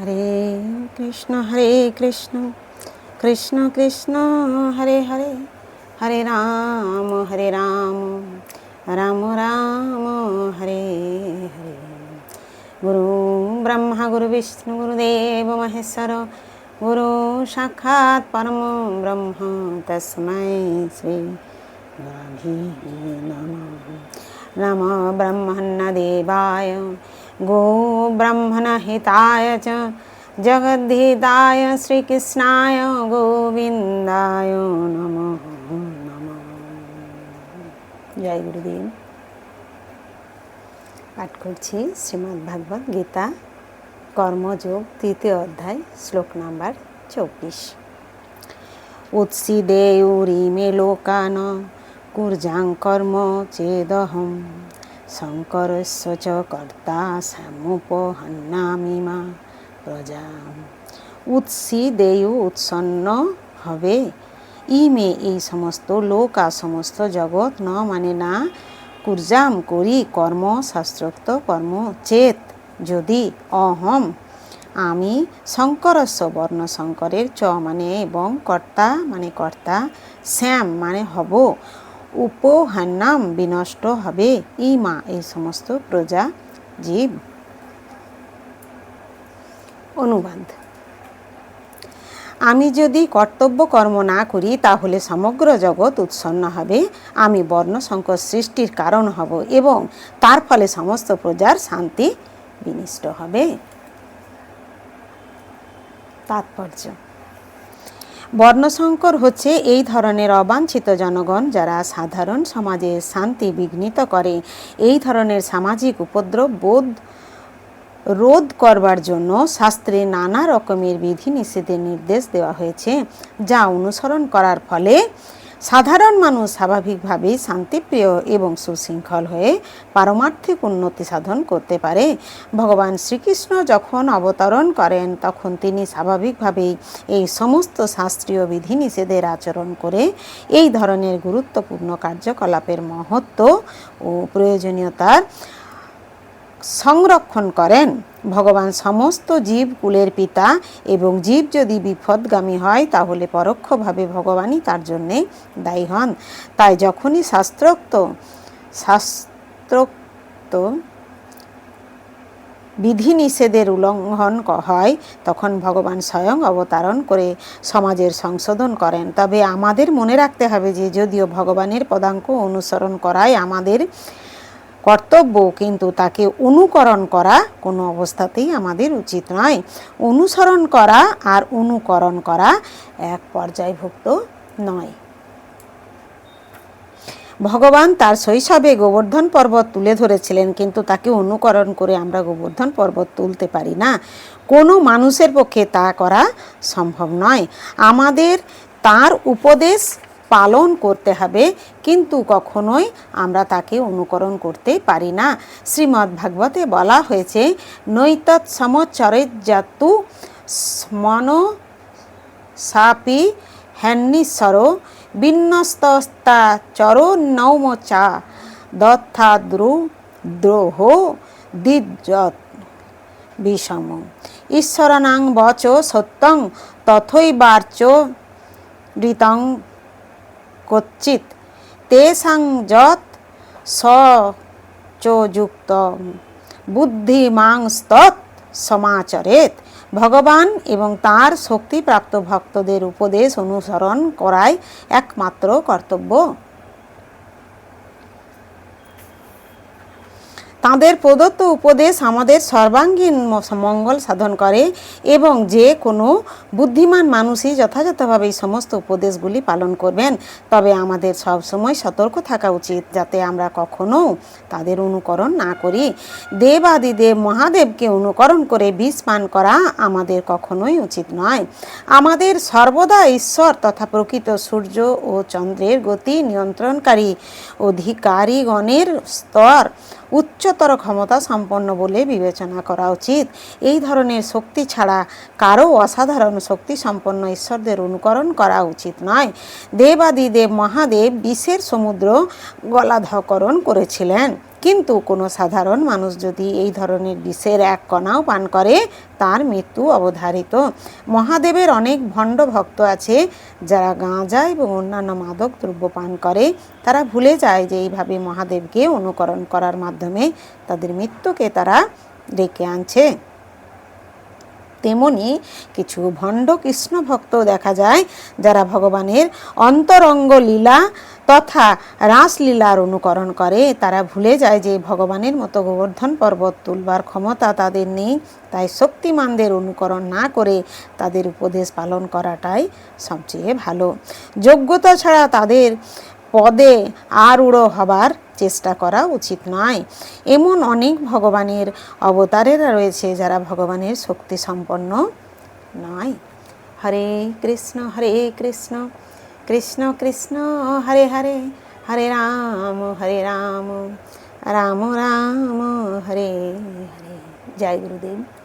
হরে কৃষ্ণ হরে কৃষ্ণ কৃষ্ণ কৃষ্ণ, হরে হরে হরে রাম হরে রাম রাম রাম, হরে হরে। গুরু ব্রহ্মা, গুরু বিষ্ণু গুরুদেব মহেশ্বর, গুরু সাক্ষাৎ পরম ব্রহ্ম তস্मै শ্রী নমঃ। নম ব্রহ্মণ্যদেবায় গো ব্রহ্মণহিতায় চ জগদ্ধিতায় শ্রীকৃষ্ণায় গোবিন্দায় নম নম জয় গুরুদেব পাঠ করছি শ্রীমদ্ ভাগবত গীতা কর্মযোগ তৃতীয় অধ্যায় শ্লোক নাম্বার চব্বিশ উৎসিদেউরিমে লোকান কুর্যাং কর্ম চেদহম শঙ্করস্য চ কর্তা শ্যামোপহন্নামিমা প্রজা উৎসি দেয় উৎসন্ন হবে। ইমে এই সমস্ত লোক আর সমস্ত জগৎ ন মানে না। কুর্জাম করি কর্ম শাস্ত্রোক্ত কর্ম চেত যদি অহম। আমি শঙ্করস্ব বর্ণ শঙ্করের চ মানে এবং কর্তা মানে কর্তা। শ্যাম মানে হব। উপহান্নাম বিনষ্ট হবে। ইমা এই সমস্ত প্রজা, জীব। অনুবাদ। আমি যদি কর্তব্য কর্ম না করি, তাহলে সমগ্র জগৎ উৎসন্ন হবে। আমি বর্ণসংকর সৃষ্টির কারণ হব এবং তার ফলে সমস্ত প্রজার শান্তি বিনিষ্ট হবে। তাৎপর্য। বর্ণসংকর হচ্ছে এই ধরনের অবাঞ্ছিত জনগণ যারা সাধারণ সমাজে শান্তি বিঘ্নিত করে। এই ধরনের সামাজিক উপদ্রব বোধ, রোধ করবার জন্য শাস্ত্রে নানা রকমের বিধি নিষেধের নির্দেশ দেওয়া হয়েছে, যা অনুসরণ করার ফলে সাধারণ মানুষ স্বাভাবিকভাবেই শান্তিপ্রিয় এবং সুশৃঙ্খল হয়ে পারমার্থিক উন্নতি সাধন করতে পারে। ভগবান শ্রীকৃষ্ণ যখন অবতরণ করেন, তখন তিনি স্বাভাবিকভাবেই এই সমস্ত শাস্ত্রীয় বিধিনিষেধের আচরণ করে এই ধরনের গুরুত্বপূর্ণ কার্যকলাপের মহত্ব ও প্রয়োজনীয়তার সংরক্ষণ করেন। ভগবান সমস্ত জীব কুলের পিতা এবং জীব যদি বিপদগামী হয়, তাহলে পরোক্ষভাবে ভগবানই তার জন্যে দায়ী হন। তাই যখনই শাস্ত্রোক্ত শাস্ত্রোক্ত বিধিনিষেধের উল্লঙ্ঘন হয়, তখন ভগবান স্বয়ং অবতারণ করে সমাজের সংশোধন করেন। তবে আমাদের মনে রাখতে হবে যে, যদিও ভগবানের পদাঙ্ক অনুসরণ করাই আমাদের কর্তব্য, কিন্তু তাকে অনুকরণ করা কোনো অবস্থাতেই আমাদের উচিত নয়। অনুসরণ করা আর অনুকরণ করা এক পর্যায়ভুক্ত নয়। ভগবান তার শৈশবে গোবর্ধন পর্বত তুলে ধরেছিলেন, কিন্তু তাকে অনুকরণ করে আমরা গোবর্ধন পর্বত তুলতে পারি না। কোনো মানুষের পক্ষে তা করা সম্ভব নয়। আমাদের তার উপদেশ পালন করতে হবে, কিন্তু কখনোই আমরা তাকে অনুকরণ করতে পারি না। শ্রীমদ্ ভাগবতে বলা হয়েছে, নৈতৎ সমচরিজাতু মন সাপি হ্যান্নিশ্বর বিন্যস্তা চরো নৌমচা দত্থাদ্রু দ্রোহ দিজ্জত বিষম। ঈশ্বরনাং বচ সত্যং তথৈবার্চ ঋতং কচ্চিত তেষাং যৎ স চযুক্ত বুদ্ধিমাংস্তৎ সমাচরেত। ভগবান এবং তার শক্তিপ্রাপ্ত ভক্তদের উপদেশ অনুসরণ করাই একমাত্র কর্তব্য। তাঁদের প্রদত্ত উপদেশ আমাদের সর্বাঙ্গীন মঙ্গল সাধন করে এবং যে কোনো বুদ্ধিমান মানুষই যথাযথভাবে এই সমস্ত উপদেশগুলি পালন করবেন। তবে আমাদের সব সময় সতর্ক থাকা উচিত যাতে আমরা কখনো তাদের অনুকরণ না করি। দেব আদি দেব মহাদেবকে অনুকরণ করে বিষ পান করা আমাদের কখনোই উচিত নয়। আমাদের সর্বদা ঈশ্বর তথা প্রকৃত সূর্য ও চন্দ্রের গতি নিয়ন্ত্রণকারী অধিকারীগণের স্তর। উচ্চতর ক্ষমতা সম্পন্ন বলে বিবেচনা করা উচিত। এই ধরনের শক্তি ছাড়া কারও অসাধারণ শক্তি সম্পন্ন ঈশ্বরদের অনুকরণ করা উচিত নয়। দেবাদি দেব মহাদেব বিশ্বের সমুদ্র গলাধকরণ করেছিলেন। কিন্তু কোনো সাধারণ মানুষ যদি এই ধরনের বিষের এক কণাও পান করে, তার মৃত্যু অবধারিত। মহাদেবের অনেক ভণ্ড ভক্ত আছে, যারা গাঁজা এবং অন্যান্য মাদক দ্রব্য পান করে। তারা ভুলে যায় যে এইভাবে মহাদেবকে অনুকরণ করার মাধ্যমে তাদের মৃত্যুকে তারা ডেকে আনছে। তেমনি কিছু ভণ্ড কৃষ্ণ ভক্ত দেখা যায় যারা ভগবানের অন্তরঙ্গ লীলা তথা রাসলীলার অনুকরণ করে। তারা ভুলে যায় যে ভগবানের মতো গোবর্ধন পর্বত তুলবার ক্ষমতা তাদের নেই। তাই শক্তিমানদের অনুকরণ না করে তাদের উপদেশ পালন করাটাই সবচেয়ে ভালো। যোগ্যতা ছাড়া তাদের পদে আর আরূঢ় হবার চেষ্টা করা উচিত নয়। এমন অনেক ভগবানের অবতারেরা রয়েছে যারা ভগবানের শক্তি সম্পন্ন নয়। হরে কৃষ্ণ হরে কৃষ্ণ কৃষ্ণ কৃষ্ণ, হরে হরে হরে রাম হরে রাম রাম রাম, হরে হরে। জয় গুরুদেব।